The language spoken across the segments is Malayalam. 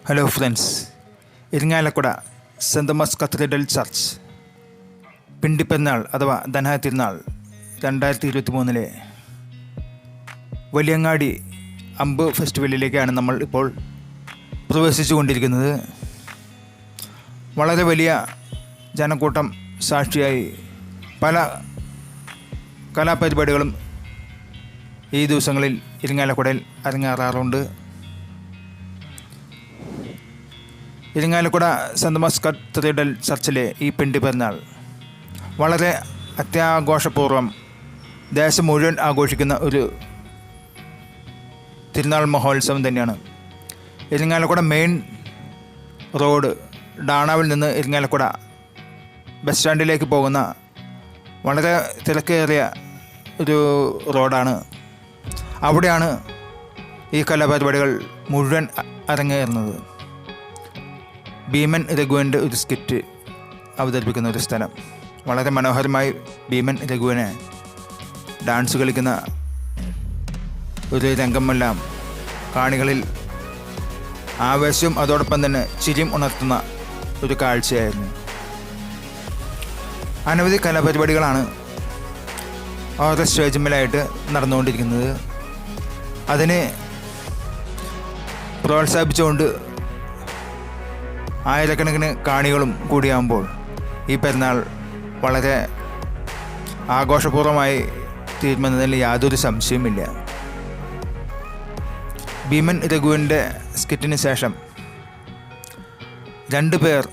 Hello friends Irinjalakuda saint Thomas cathedral church Pindiperunnal അഥവാ ധനഹ തിരുനാൾ രണ്ടായിരത്തി ഇരുപത്തി മൂന്നിലെ വലിയങ്ങാടി അമ്പ് ഫെസ്റ്റിവലിലേക്കാണ് നമ്മൾ ഇപ്പോൾ പ്രവേശിച്ചു കൊണ്ടിരിക്കുന്നത് വളരെ വലിയ ജനക്കൂട്ടം സാക്ഷിയായി പല കലാപരിപാടികളും ഈ ദിവസങ്ങളിൽ ഇരിങ്ങാലക്കുടയിൽ അരങ്ങേറാറുണ്ട്. ഇരിങ്ങാലക്കുട സെന്റ് തോമസ് കത്തീഡ്രൽ ചർച്ചിലെ ഈ പിണ്ടി പെരുന്നാൾ വളരെ അത്യാഘോഷപൂർവം ദേശം മുഴുവൻ ആഘോഷിക്കുന്ന ഒരു തിരുനാൾ മഹോത്സവം തന്നെയാണ്. ഇരിങ്ങാലക്കുട മെയിൻ റോഡ് ഡാണാവിൽ നിന്ന് ഇരിങ്ങാലക്കുട ബസ് സ്റ്റാൻഡിലേക്ക് പോകുന്ന വളരെ തിരക്കേറിയ ഒരു റോഡാണ്. അവിടെയാണ് ഈ കലാപരിപാടികൾ മുഴുവൻ അരങ്ങേറുന്നത്. ഭീമൻ രഘുവിന്റെ ഒരു സ്കിറ്റ് അവതരിപ്പിക്കുന്ന ഒരു സ്ഥലം. വളരെ മനോഹരമായി ഭീമൻ രഘുവിനെ ഡാൻസ് കളിക്കുന്ന ഒരു രംഗമെല്ലാം കാണികളിൽ ആവേശവും അതോടൊപ്പം തന്നെ ചിരിയും ഉണർത്തുന്ന ഒരു കാഴ്ചയായിരുന്നു. അനവധി കലാപരിപാടികളാണ് ഓരോ സ്റ്റേജിന്മേലായിട്ട് നടന്നുകൊണ്ടിരിക്കുന്നത്. അതിനെ പ്രോത്സാഹിപ്പിച്ചുകൊണ്ട് ആയിരക്കണക്കിന് കാണികളും കൂടിയാകുമ്പോൾ ഈ പെരുന്നാൾ വളരെ ആഘോഷപൂർവമായി തീരുമെന്നതിൽ യാതൊരു സംശയവുമില്ല. ഭീമൻ രഘുവിന്റെ സ്കിറ്റിന് ശേഷം രണ്ട് പേർ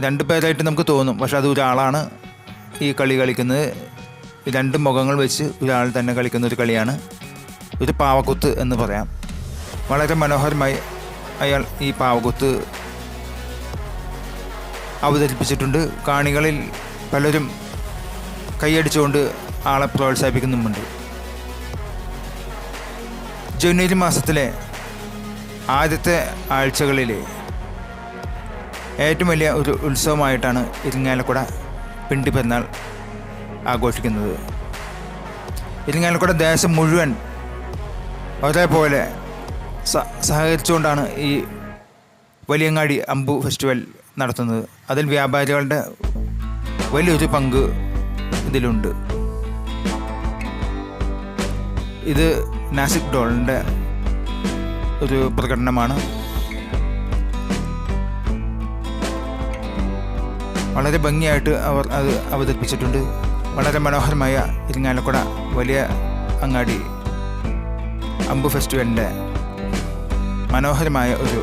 രണ്ട് പേരായിട്ട് നമുക്ക് തോന്നും പക്ഷെ അത് ഒരാളാണ് ഈ കളി കളിക്കുന്നത്. രണ്ട് മുഖങ്ങൾ വെച്ച് ഒരാൾ തന്നെ കളിക്കുന്ന ഒരു കളിയാണ്. ഒരു പാവക്കുത്ത് എന്ന് പറയാം. വളരെ മനോഹരമായി അയാൾ ഈ പാവകുത്ത് അവതരിപ്പിച്ചിട്ടുണ്ട്. കാണികളിൽ പലരും കൈയടിച്ചുകൊണ്ട് ആളെ പ്രോത്സാഹിപ്പിക്കുന്നുമുണ്ട്. ജനുവരി മാസത്തിലെ ആദ്യത്തെ ആഴ്ചകളിലെ ഏറ്റവും വലിയ ഒരു ഉത്സവമായിട്ടാണ് ഇരിങ്ങാലക്കുട പിണ്ടി പെരുന്നാൾ ആഘോഷിക്കുന്നത്. ഇരിങ്ങാലക്കുട ദേശം മുഴുവൻ ഒരേപോലെ സഹകരിച്ചുകൊണ്ടാണ് ഈ വലിയങ്ങാടി അമ്പു ഫെസ്റ്റിവൽ നടത്തുന്നത്. അതിൽ വ്യാപാരികളുടെ വലിയൊരു പങ്ക് ഇതിലുണ്ട്. ഇത് നാസിക് ഡോളിന്റെ ഒരു പ്രകടനമാണ്. വളരെ ഭംഗിയായിട്ട് അവർ അത് അവതരിപ്പിച്ചിട്ടുണ്ട്. വളരെ മനോഹരമായ ഇരിങ്ങാലക്കുട വലിയ അങ്ങാടി അമ്പു ഫെസ്റ്റിവലിന്റെ മനോഹരമായ ഒരു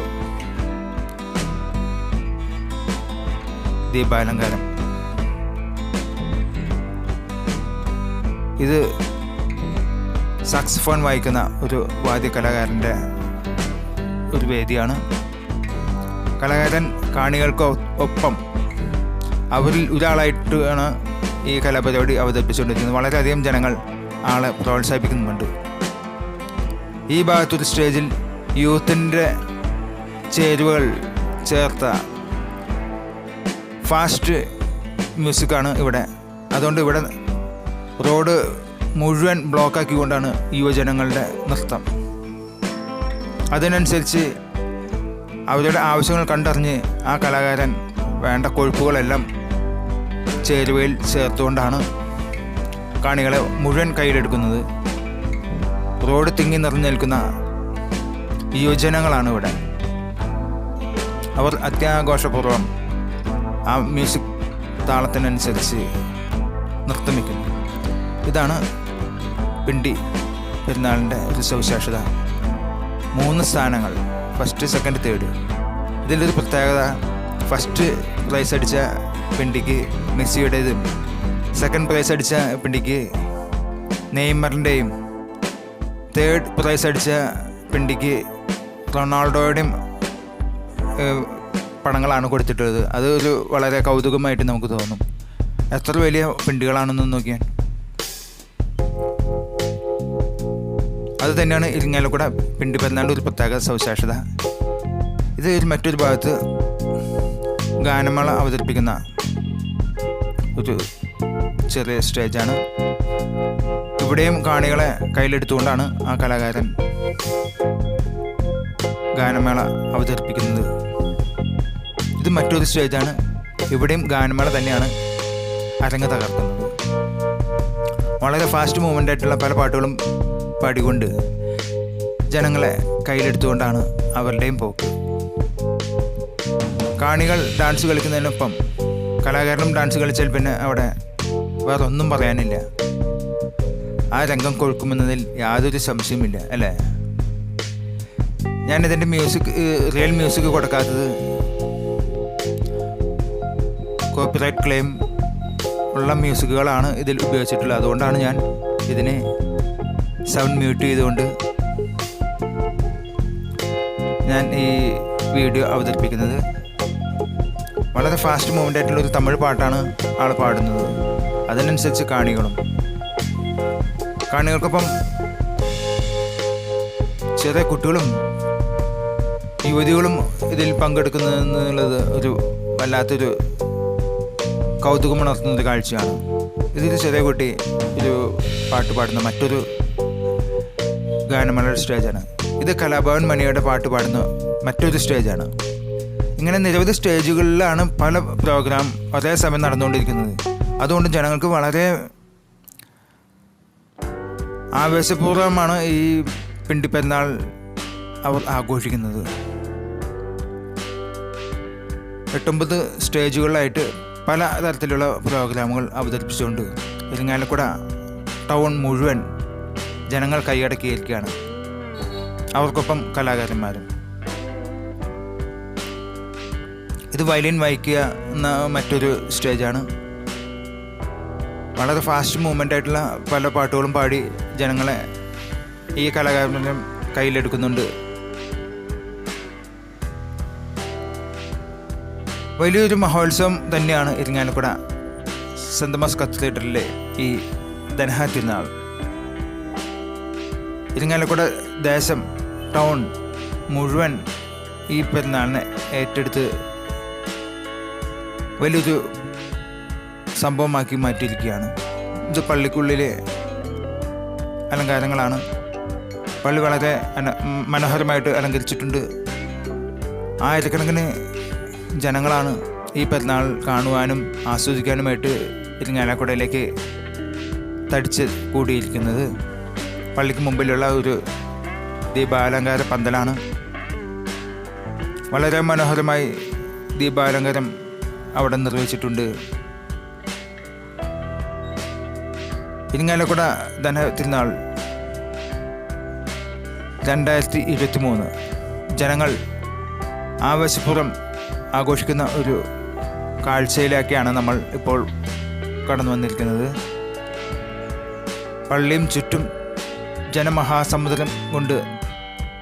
ദീപാലങ്കാരം. ഇത് സാക്സിഫോൺ വായിക്കുന്ന ഒരു വാദ്യ കലാകാരന്റെ ഒരു വേദിയാണ്. കലാകാരൻ കാണികൾക്ക് ഒപ്പം അവരിൽ ഒരാളായിട്ടാണ് ഈ കലാപരിപാടി അവതരിപ്പിച്ചുകൊണ്ടിരിക്കുന്നത്. വളരെയധികം ജനങ്ങൾ ആളെ പ്രോത്സാഹിപ്പിക്കുന്നുമുണ്ട്. ഈ ഭാഗത്തൊരു സ്റ്റേജിൽ യൂത്തിന്റെ ചേരുവകൾ ചേർത്ത ഫാസ്റ്റ് മ്യൂസിക്കാണ് ഇവിടെ. അതുകൊണ്ട് ഇവിടെ റോഡ് മുഴുവൻ ബ്ലോക്കാക്കിക്കൊണ്ടാണ് യുവജനങ്ങളുടെ നൃത്തം. അതിനനുസരിച്ച് അവരുടെ ആവശ്യങ്ങൾ കണ്ടറിഞ്ഞ് ആ കലാകാരൻ വേണ്ട കൊഴുപ്പുകളെല്ലാം ചേരുവയിൽ ചേർത്തുകൊണ്ടാണ് കാണികളെ മുഴുവൻ കയ്യിലെടുക്കുന്നത്. റോഡ് തിങ്ങി നിറഞ്ഞു നിൽക്കുന്ന യുവജനങ്ങളാണ് ഇവിടെ. അവർ അത്യാഘോഷപൂർവം ആ മ്യൂസിക് താളത്തിനനുസരിച്ച് നൃത്തം വയ്ക്കുന്നു ഇതാണ് പിണ്ടി പെരുന്നാളിന്റെ ഒരു സവിശേഷത. മൂന്ന് സ്ഥാനങ്ങൾ ഫസ്റ്റ് സെക്കൻഡ് തേർഡ് ഇതിന്റെ ഒരു പ്രത്യേകത ഫസ്റ്റ് പ്രൈസ് അടിച്ച പിണ്ടിക്ക് മെസ്സിയുടേതും സെക്കൻഡ് പ്രൈസ് അടിച്ച പിണ്ടിക്ക് നെയ്മറിന്റെയും തേർഡ് പ്രൈസ് അടിച്ച പിണ്ടിക്ക് റൊണാൾഡോയുടെയും പടങ്ങളാണ് കൊടുത്തിട്ടുള്ളത്. അത് ഒരു വളരെ കൗതുകമായിട്ട് നമുക്ക് തോന്നും. എത്ര വലിയ പിണ്ടികളാണെന്ന് നോക്കിയാൽ അത് തന്നെയാണ് ഇരിങ്ങാലക്കുട പിണ്ടി പെരുന്നാളിന്റെ ഒരു പ്രത്യേക സവിശേഷത. ഇത് മറ്റൊരു ഭാഗത്ത് ഗാനമേള അവതരിപ്പിക്കുന്ന ഒരു ചെറിയ സ്റ്റേജാണ്. ഇവിടെയും കാണികളെ കയ്യിലെടുത്തുകൊണ്ടാണ് ആ കലാകാരൻ ഗാനമേള അവതരിപ്പിക്കുന്നത്. ഇത് മറ്റൊരു സ്റ്റേജാണ് ഇവിടെയും ഗാനമേള തന്നെയാണ് അരങ്ങ് തകർക്കുന്നത്. വളരെ ഫാസ്റ്റ് മൂവ്മെന്റ് ആയിട്ടുള്ള പല പാട്ടുകളും പാടിക്കൊണ്ട് ജനങ്ങളെ കയ്യിലെടുത്തുകൊണ്ടാണ് അവരുടെയും പോക്ക്. കാണികൾ ഡാൻസ് കളിക്കുന്നതിനൊപ്പം കലാകാരനും ഡാൻസ് കളിച്ചാൽ പിന്നെ അവിടെ വേറെ ഒന്നും പറയാനില്ല. ആ രംഗം കൊഴുക്കുമെന്നതിൽ യാതൊരു സംശയമില്ല അല്ലേ? ഞാൻ ഇതിന്റെ മ്യൂസിക് റിയൽ മ്യൂസിക് കൊടുക്കാത്തത് കോപ്പിറൈറ്റ് ക്ലെയിം ഉള്ള മ്യൂസിക്കുകളാണ് ഇതിൽ ഉപയോഗിച്ചിട്ടുള്ളത്. അതുകൊണ്ടാണ് ഞാൻ ഇതിനെ സൗണ്ട് മ്യൂട്ട് ചെയ്തുകൊണ്ട് ഞാൻ ഈ വീഡിയോ അവതരിപ്പിക്കുന്നത്. വളരെ ഫാസ്റ്റ് മൂവ്മെന്റ് ആയിട്ടുള്ള ഒരു തമിഴ് പാട്ടാണ് ആൾ പാടുന്നത്. അതിനനുസരിച്ച് കാണികളും. കാണികൾക്കൊപ്പം ചെറിയ കുട്ടികളും യുവതികളും ഇതിൽ പങ്കെടുക്കുന്നതെന്നുള്ളത് ഒരു വല്ലാത്തൊരു കൗതുകമുണർത്തുന്ന ഒരു കാഴ്ചയാണ്. ഇതിൽ ചെറിയ കുട്ടി ഒരു പാട്ട് പാടുന്ന മറ്റൊരു ഗാനമേള സ്റ്റേജാണ്. ഇത് കലാഭവൻ മണിയുടെ പാട്ട് പാടുന്ന മറ്റൊരു സ്റ്റേജാണ്. ഇങ്ങനെ നിരവധി സ്റ്റേജുകളിലാണ് പല പ്രോഗ്രാം ഒരേ സമയം നടന്നുകൊണ്ടിരിക്കുന്നത്. അതുകൊണ്ട് ജനങ്ങൾക്ക് വളരെ ആവേശപൂർവമാണ് ഈ പിണ്ടിപ്പെരുന്നാൾ അവർ ആഘോഷിക്കുന്നത്. എട്ടൊമ്പത് സ്റ്റേജുകളിലായിട്ട് പല തരത്തിലുള്ള പ്രോഗ്രാമുകൾ അവതരിപ്പിച്ചുകൊണ്ട് ഇരിങ്ങാലക്കുട ടൗൺ മുഴുവൻ ജനങ്ങൾ കൈയടക്കിയിരിക്കുകയാണ്. അവർക്കൊപ്പം കലാകാരന്മാരും. ഇത് വയലിൻ വായിക്കുക എന്ന മറ്റൊരു സ്റ്റേജാണ്. വളരെ ഫാസ്റ്റ് മൂവ്മെന്റ് ആയിട്ടുള്ള പല പാട്ടുകളും പാടി ജനങ്ങളെ ഈ കലാകാരനും കയ്യിലെടുക്കുന്നുണ്ട്. വലിയൊരു മഹോത്സവം തന്നെയാണ് ഇരിങ്ങാലക്കുട. സെന്റ് തോമസ് കത്തീഡ്രലിലെ ഈ ധനഹാ തിരുനാൾ. ഇരിങ്ങാലക്കുട ദേശം ടൗൺ മുഴുവൻ ഈ പെരുന്നാളിനെ ഏറ്റെടുത്ത് വലിയൊരു സംഭവമാക്കി മാറ്റിയിരിക്കുകയാണ്. ഇത് പള്ളിക്കുള്ളിലെ അലങ്കാരങ്ങളാണ്. പള്ളി വളരെ മനോഹരമായിട്ട് അലങ്കരിച്ചിട്ടുണ്ട്. ആയിരക്കണക്കിന് ജനങ്ങളാണ് ഈ പെരുന്നാൾ കാണുവാനും ആസ്വദിക്കാനുമായിട്ട് ഇരിങ്ങാലക്കുടയിലേക്ക് തടിച്ച് കൂടിയിരിക്കുന്നത്. പള്ളിക്ക് മുമ്പിലുള്ള ഒരു ദീപാലങ്കാര പന്തലാണ്. വളരെ മനോഹരമായി ദീപാലങ്കാരം അവിടെ നിർവഹിച്ചിട്ടുണ്ട്. ഇരിങ്ങാലക്കുട ധന തിരുനാൾ രണ്ടായിരത്തി ഇരുപത്തി മൂന്ന് ജനങ്ങൾ ആവേശപൂർവം ആഘോഷിക്കുന്ന ഒരു കാഴ്ചയിലേക്കാണ് നമ്മൾ ഇപ്പോൾ കടന്നു വന്നിരിക്കുന്നത്. പള്ളിയും ചുറ്റും ജനമഹാസമുദ്രം കൊണ്ട്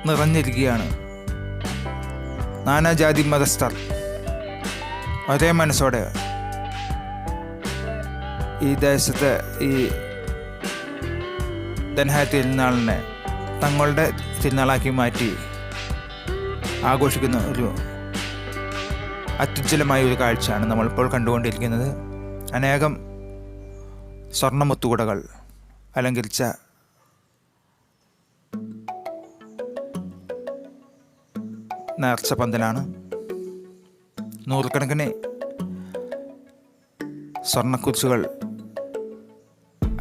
നിറഞ്ഞിരിക്കുകയാണ്. നാനാജാതി മതസ്ഥർ ഒരേ മനസ്സോടെ ഈ ദേശത്തെ ഈ ധനഹ തിരുനാളിനെ തങ്ങളുടെ തിരുനാളാക്കി മാറ്റി ആഘോഷിക്കുന്ന ഒരു അത്യുജ്വലമായ ഒരു കാഴ്ചയാണ് നമ്മളിപ്പോൾ കണ്ടുകൊണ്ടിരിക്കുന്നത്. അനേകം സ്വർണമുത്തുകുടകൾ അലങ്കരിച്ച നേർച്ച പന്തലാണ്. നൂറുകണക്കിന് സ്വർണക്കുരിശുകൾ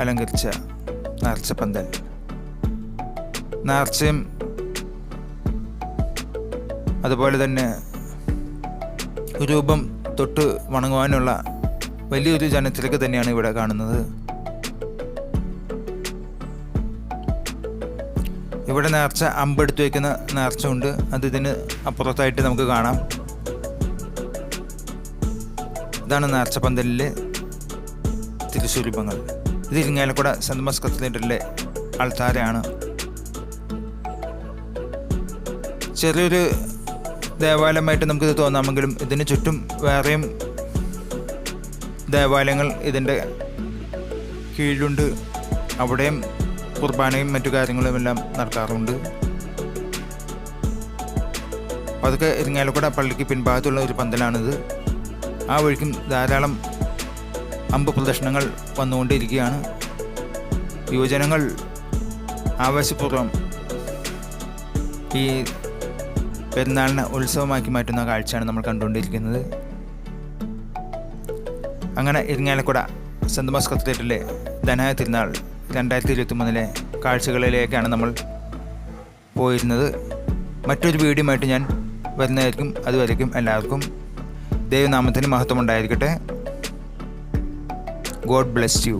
അലങ്കരിച്ച നേർച്ച പന്തൽ. നേർച്ചയും അതുപോലെ തന്നെ രൂപം തൊട്ട് വണങ്ങുവാനുള്ള വലിയൊരു ജനത്തിലേക്ക് തന്നെയാണ് ഇവിടെ കാണുന്നത്. ഇവിടെ നേർച്ച അമ്പെടുത്ത് വയ്ക്കുന്ന നേർച്ച ഉണ്ട് അത് ഇതിന് അപ്പുറത്തായിട്ട് നമുക്ക് കാണാം. ഇതാണ് നേർച്ച പന്തലിലെ തിരുസ്വരൂപങ്ങൾ. ഇത് ഇരിങ്ങാലക്കുട സെന്റ് തോമസ് കത്തീഡ്രലിലെ ആൾത്താരയാണ്. ചെറിയൊരു ദേവാലയമായിട്ട് നമുക്കിത് തോന്നാമെങ്കിലും ഇതിന് ചുറ്റും വേറെയും ദേവാലയങ്ങൾ ഇതിന്റെ കീഴിലുണ്ട്. അവിടെയും കുർബാനയും മറ്റു കാര്യങ്ങളും എല്ലാം അപ്പോൾ അതൊക്കെ ഇരിങ്ങാലക്കുട പള്ളിക്ക് പിൻഭാഗത്തുള്ള ഒരു പന്തലാണിത്. ആ വഴിക്കും ധാരാളം അമ്പ് പ്രദർശനങ്ങൾ വന്നുകൊണ്ടിരിക്കുകയാണ്. യുവജനങ്ങൾ ആവേശപൂർവം ഈ പെരുന്നാളിനെ ഉത്സവമാക്കി മാറ്റുന്ന കാഴ്ചയാണ് നമ്മൾ കണ്ടുകൊണ്ടിരിക്കുന്നത്. അങ്ങനെ ഇരിങ്ങാലക്കുട സെന്റ് തോമസ് കത്തീഡ്രലിലെ ധനായ തിരുനാൾ രണ്ടായിരത്തി ഇരുപത്തി മൂന്നിലെ കാഴ്ചകളിലേക്കാണ് നമ്മൾ പോയിരുന്നത്. മറ്റൊരു വീഡിയോയുമായിട്ട് ഞാൻ വരുന്നതായിരിക്കും അതുവരേക്കും എല്ലാവർക്കും ദൈവനാമത്തിന് മഹത്വം ഉണ്ടായിരിക്കട്ടെ ഗോഡ് ബ്ലെസ് യു.